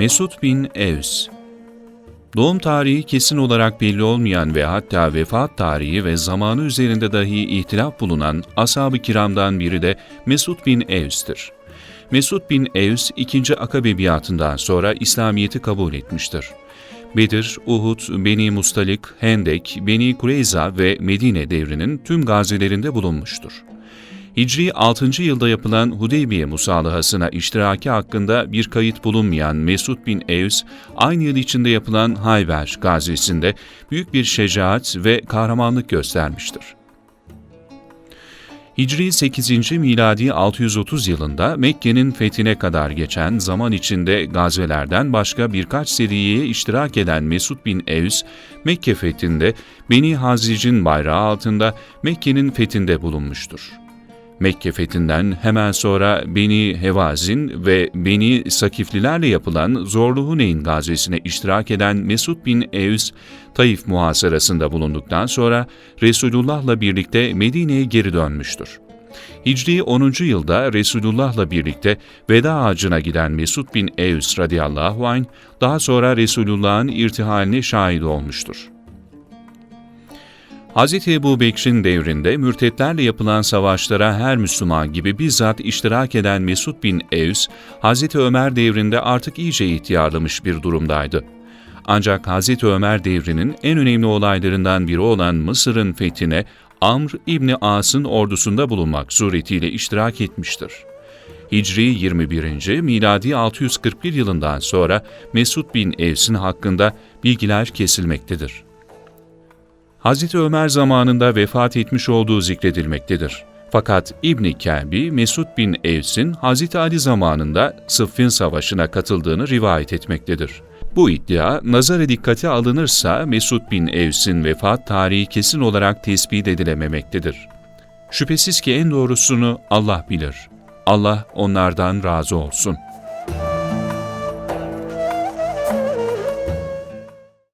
Mesud bin Evs Doğum tarihi kesin olarak belli olmayan ve hatta vefat tarihi ve zamanı üzerinde dahi ihtilaf bulunan ashab-ı kiramdan biri de Mesud bin Evs'tir. Mesud bin Evs, ikinci Akabe biatından sonra İslamiyet'i kabul etmiştir. Bedir, Uhud, Beni Mustalik, Hendek, Beni Kureyza ve Medine devrinin tüm gazilerinde bulunmuştur. Hicri 6. yılda yapılan Hudeybiye musalahasına iştiraki hakkında bir kayıt bulunmayan Mesud bin Evs, aynı yıl içinde yapılan Hayber gazisinde büyük bir şecaat ve kahramanlık göstermiştir. Hicri 8. miladi 630 yılında Mekke'nin fethine kadar geçen zaman içinde gazvelerden başka birkaç seriyeye iştirak eden Mesud bin Evs, Mekke fethinde Beni Hazic'in bayrağı altında Mekke'nin fethinde bulunmuştur. Mekke fethinden hemen sonra Beni Hevazin ve Beni Sakiflilerle yapılan Zorlu Huneyn gazvesine iştirak eden Mesud bin Evs, Taif muhasarasında bulunduktan sonra Resulullah'la birlikte Medine'ye geri dönmüştür. Hicri 10. yılda Resulullah'la birlikte veda ağacına giden Mesud bin Evs radıyallahu anh, daha sonra Resulullah'ın irtihaline şahit olmuştur. Hz. Ebu Bekir'in devrinde mürtetlerle yapılan savaşlara her Müslüman gibi bizzat iştirak eden Mesud bin Evs, Hz. Ömer devrinde artık iyice ihtiyarlamış bir durumdaydı. Ancak Hz. Ömer devrinin en önemli olaylarından biri olan Mısır'ın fethine Amr İbni As'ın ordusunda bulunmak suretiyle iştirak etmiştir. Hicri 21. miladi 641 yılından sonra Mesud bin Evs'in hakkında bilgiler kesilmektedir. Hz. Ömer zamanında vefat etmiş olduğu zikredilmektedir. Fakat İbn Kelbi, Mesud bin Evs'in Hz. Ali zamanında Sıffin Savaşı'na katıldığını rivayet etmektedir. Bu iddia nazara dikkate alınırsa Mesud bin Evs'in vefat tarihi kesin olarak tespit edilememektedir. Şüphesiz ki en doğrusunu Allah bilir. Allah onlardan razı olsun.''